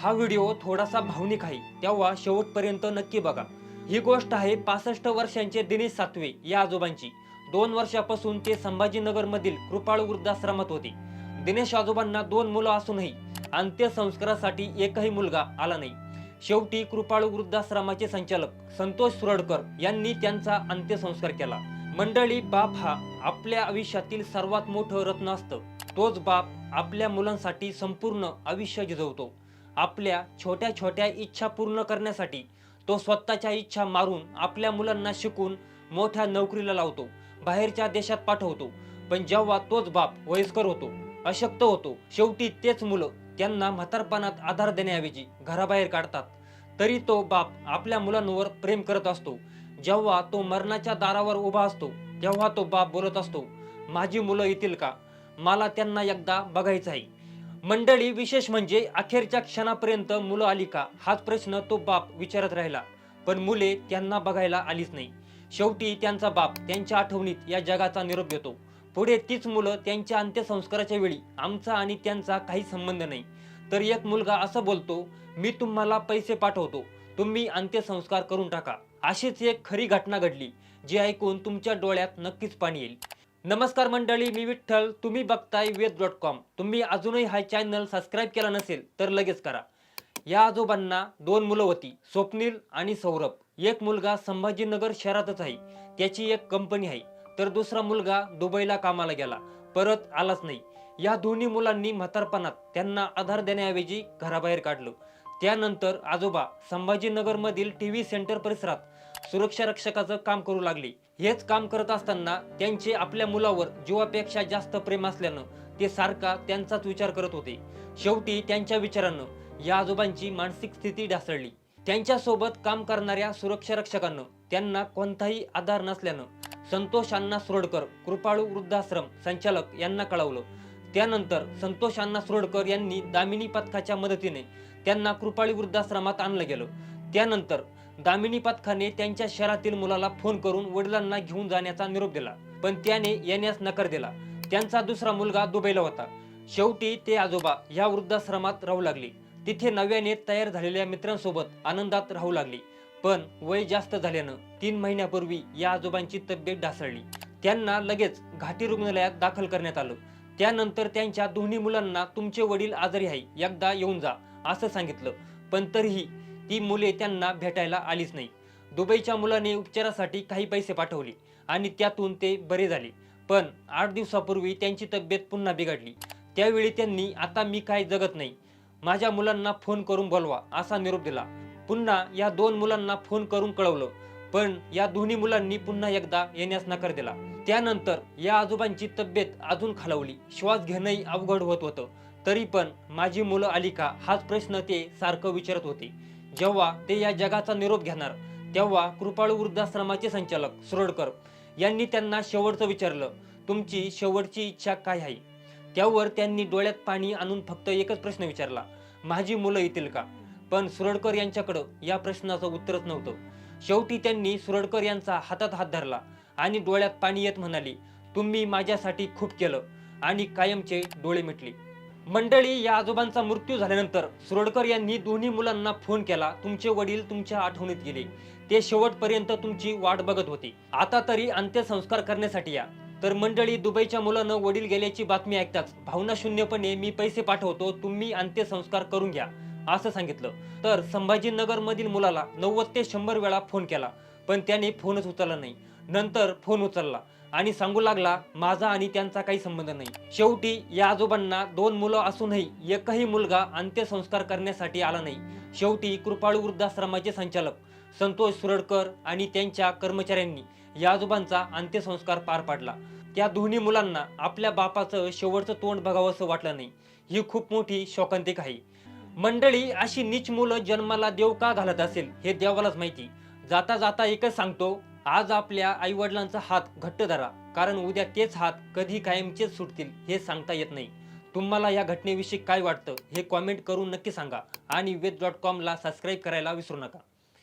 हा व्हिडिओ थोडासा भावनिक आहे तेव्हा शेवटपर्यंत नक्की बघा. ही गोष्ट आहे पासष्ट वर्षांचे दिनेश सातवे या आजोबांची. दोन वर्षापासून ते संभाजीनगर मधील कृपाळू वृद्धाश्रमात होते. दिनेश आजोबांना दोन मुलं असूनही अंत्यसंस्कारासाठी एकही मुलगा आला नाही. शेवटी कृपाळू वृद्धाश्रमाचे संचालक संतोष सुरडकर यांनी त्यांचा अंत्यसंस्कार केला. मंडळी बाप हा आपल्या आयुष्यातील सर्वात मोठं रत्न असतं. तोच बाप आपल्या मुलांसाठी संपूर्ण आयुष्य झिजवतो आपल्या छोट्या छोट्या इच्छा पूर्ण करण्यासाठी तो स्वतःच्या इच्छा मारून आपल्या मुलांना शिकून मोठ्या नोकरीला लावतो बाहेरच्या देशात पाठवतो. पण जेव्हा तोच बाप वयस्कर होतो अशक्त होतो शेवटी तेच मुलं त्यांना म्हातारपणात आधार देण्याऐवजी घराबाहेर काढतात. तरी तो बाप आपल्या मुलांवर प्रेम करत असतो. जेव्हा तो मरणाच्या दारावर उभा असतो तेव्हा तो बाप बोलत असतो माझी मुलं येतील का? मला त्यांना एकदा बघायचं आहे मंडळी विशेष म्हणजे अखेरच्या क्षणापर्यंत मुलं आली का? हाच प्रश्न तो बाप विचारत राहिला. पण मुले त्यांना बघायला आलीच नाही. शेवटी त्यांचा बाप त्यांच्या आठवणीत या जगाचा निरोप घेतो. पुढे तीच मुलं त्यांच्या अंत्यसंस्काराच्या वेळी आमचा आणि त्यांचा काही संबंध नाही. तर एक मुलगा असं बोलतो मी तुम्हाला पैसे पाठवतो. तुम्ही अंत्यसंस्कार करून टाका. अशीच एक खरी घटना घडली जी ऐकून तुमच्या डोळ्यात नक्कीच पाणी येईल. नमस्कार मंडळी मी विठ्ठल. तुम्ही बघताय वेद डॉट कॉम. तुम्ही अजूनही हा चॅनल सबस्क्राईब केला नसेल तर लगेच करा. या आजोबांना दोन मुलं होती स्वप्नील आणि सौरभ. एक मुलगा संभाजीनगर शहरातच आहे त्याची एक कंपनी आहे. तर दुसरा मुलगा दुबईला कामाला गेला परत आलाच नाही. या दोन्ही मुलांनी म्हातारपणात त्यांना आधार देण्याऐवजी घराबाहेर काढलं. त्यानंतर आजोबा संभाजीनगरमधील टी टीव्ही सेंटर परिसरात सुरक्षा रक्षकाचं काम करू लागले. हेच काम करत असताना त्यांचे आपल्या मुलावर जीवापेक्षा जास्त प्रेम असल्यानं ते सारखा त्यांचाच विचार करत होते. शेवटी त्यांच्या विचारानं या आजोबांची मानसिक स्थिती ढासळली. त्यांच्यासोबत काम करणाऱ्या सुरक्षा रक्षकांना त्यांना कोणताही आधार नसल्यानं संतोष अण्णा सुरडकर कृपाळू वृद्धाश्रम संचालक यांना कळवलं. त्यानंतर संतोष अण्णा सुरडकर यांनी दामिनी पथकाच्या मदतीने त्यांना कृपाळी वृद्धाश्रमात आणलं गेलं. त्यानंतर दामिनी पथकाने त्यांच्या शहरातील मुलाला फोन करून वडिलांना घेऊन जाण्याचा निरोप दिला. पण त्याने येण्यास नकार दिला. त्यांचा दुसरा मुलगा दुबईला होता. शेवटी ते आजोबा या वृद्धाश्रमात राहू लागले. तिथे नव्याने तयार झालेल्या मित्रांसोबत आनंदात राहू लागली. पण वय जास्त झाल्यानं तीन महिन्यापूर्वी या आजोबांची तब्येत ढासळली. त्यांना लगेच घाटी रुग्णालयात दाखल करण्यात आलं. त्यानंतर त्यांच्या दोन्ही मुलांना तुमचे वडील आजारी आहे. एकदा येऊन जा. असं सांगितलं. पण तरीही ती मुले त्यांना भेटायला आलीच नाही. दुबईच्या मुलाने उपचारासाठी काही पैसे पाठवले आणि त्यातून ते बरे झाले. पण आठ दिवसापूर्वी त्यांची तब्येत पुन्हा बिघडली. त्यावेळी त्यांनी आता मी काय जगत नाही. माझ्या मुलांना फोन करून बोलवा असा निरोप दिला. पुन्हा या दोन मुलांना फोन करून कळवलं. पण या दोन्ही मुलांनी पुन्हा एकदा येण्यास नकार दिला. त्यानंतर या आजोबांची तब्येत अजून खालावली. श्वास घेणंही अवघड होत होतं. तरी पण माझी मुलं आली का? हाच प्रश्न ते सारखं विचारत होते. जेव्हा ते या जगाचा निरोप घेणार तेव्हा कृपाळू वृद्धाश्रमाचे संचालक सुरडकर यांनी त्यांना शेवटचं विचारलं तुमची शेवटची इच्छा काय आहे? त्यावर त्यांनी डोळ्यात पाणी आणून फक्त एकच प्रश्न विचारला माझी मुलं येतील का? पण सुरडकर यांच्याकडं या प्रश्नाचं उत्तरच नव्हतं. शेवटी त्यांनी सुरडकर यांचा हातात हात धरला आणि डोळ्यात पाणी येत म्हणाली तुम्ही माझ्यासाठी खूप केलं आणि कायमचे डोळे मिटले. मंडळी या आजोबांचा मृत्यू झाल्यानंतर सुरडकर यांनी दोन्ही मुलांना फोन केला. तुमचे वडील तुमच्या आठवणीत गेले. ते शेवटपर्यंत तुमची वाट बघत होते. आता तरी अंत्यसंस्कार करण्यासाठी या. तर मंडळी दुबईच्या मुलानं वडील गेल्याची बातमी ऐकताच भावना शून्यपणे मी पैसे पाठवतो तुम्ही अंत्यसंस्कार करून घ्या असं सांगितलं. तर संभाजीनगर मधील मुलाला नव्वद ते शंभर वेळा फोन केला पण त्याने फोनच उचलला नाही. नंतर फोन उचलला. आणि सांगू लागला माझा आणि त्यांचा काही संबंध नाही. शेवटी या आजोबांना दोन मुलं असूनही एकही मुलगा अंत्यसंस्कार करण्यासाठी आला नाही. शेवटी कृपाळू वृद्धाश्रमाचे संचालक संतोष सुरडकर आणि त्यांच्या कर्मचाऱ्यांनी या आजोबांचा अंत्यसंस्कार पार पाडला. त्या दोन्ही मुलांना आपल्या बापाचं शेवटचं तोंड बघावंसं वाटलं नाही. ही खूप मोठी शोकांतिक आहे. मंडळी अशी नीच मुलं जन्माला देव का घालत असेल हे देवालाच माहिती. जाता जाता एकच सांगतो आज आपल्या आईवडिलांचा हात घट्ट धरा कारण उद्या तेच हात कधी कायमचेच सुटतील हे सांगता येत नाही. तुम्हाला या घटनेविषयी काय वाटतं हे कॉमेंट करून नक्की सांगा आणि वेद डॉट कॉमला सबस्क्राईब करायला विसरू नका.